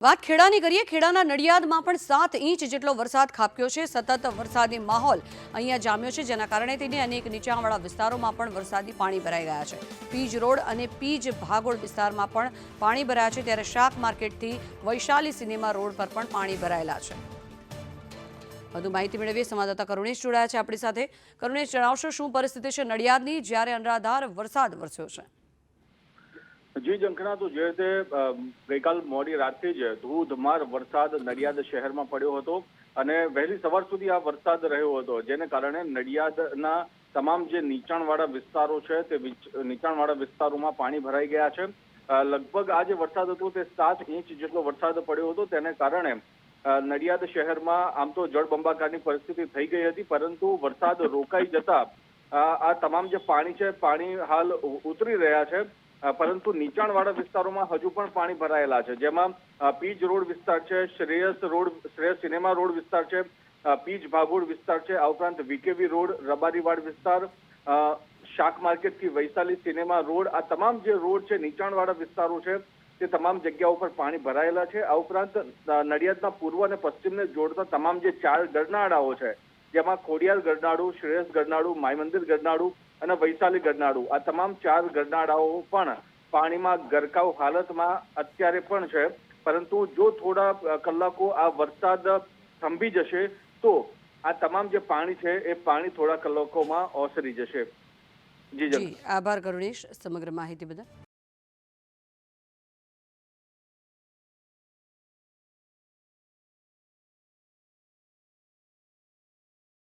વાત ખેડાની કરીએ, ખેડાના નડિયાદમાં પણ સાત ઇંચ જેટલો વરસાદ ખાબક્યો છે. સતત વરસાદી માહોલ અહીંયા જામ્યો છે, જેના કારણે તેને અનેક નીચાણવાળા વિસ્તારોમાં પણ વરસાદી પાણી ભરાઈ ગયા છે. પીજ રોડ અને પીજ ભાગોળ વિસ્તારમાં પણ પાણી ભરાયા છે, ત્યારે શાક માર્કેટથી વૈશાલી સિનેમા રોડ પર પણ પાણી ભરાયેલા છે. વધુ માહિતી મેળવીએ, સંવાદદાતા કરુણેશ જોડાયા છે આપણી સાથે. કરુણેશ, જણાવશો શું પરિસ્થિતિ છે નડિયાદની, જ્યારે અનરાધાર વરસાદ વરસ્યો છે? જી ઝંખના તો જે રીતે ગઈકાલ મોડી રાતથી જ ધોધમાર વરસાદ નડિયાદ શહેરમાં પડ્યો હતો અને વહેલી સવાર સુધી આ વરસાદ રહ્યો હતો. જેને કારણે નડિયાદના તમામ જે નીચાણવાળા વિસ્તારો છે તે નીચાણવાળા વિસ્તારોમાં પાણી ભરાઈ ગયા છે. લગભગ આ જે વરસાદ હતો તે સાત ઇંચ જેટલો વરસાદ પડ્યો હતો. તેને કારણે નડિયાદ શહેરમાં આમ તો જળબંબાકારની પરિસ્થિતિ થઈ ગઈ હતી, પરંતુ વરસાદ રોકાઈ જતા આ તમામ જે પાણી છે, પાણી હાલ ઉતરી રહ્યા છે. પરંતુ નીચાણવાળા વિસ્તારોમાં હજુ પણ પાણી ભરાયેલા છે. જેમાં પીજ રોડ વિસ્તાર છે, Shreyas road, Shreyas cinema road વિસ્તાર છે પીજ ભાગોળ વિસ્તાર છે, આ ઉપરાંત વીકેવી રોડ, રબારીવાડ વિસ્તાર શાક માર્કેટથી વૈશાલી સિનેમા રોડ, આ તમામ જે રોડ છે, નીચાણવાળા વિસ્તારો છે, તે તમામ જગ્યાઓ પર પાણી ભરાયેલા છે. આ ઉપરાંત નડિયાદના પૂર્વ અને પશ્ચિમને જોડતા તમામ જે ચાર ગરનાળાઓ છે, જેમાં ખોડિયાર ગરનાળું, શ્રેયસ ગરનાળું માય મંદિર ગરનાળું અને વૈશાલી ગરનાળું. આ તમામ ચાર ગરનાળાઓ પણ પાણીમાં ગરકાવ હાલતમાં અત્યારે પણ છે. પરંતુ જો થોડા કલાકો આ વરસાદ થંભી જશે, તો આ તમામ જે પાણી છે, એ પાણી થોડા કલાકોમાં ઓસરી જશે. જી, આભાર, કરુણેશ, સમગ્ર માહિતી બદલ.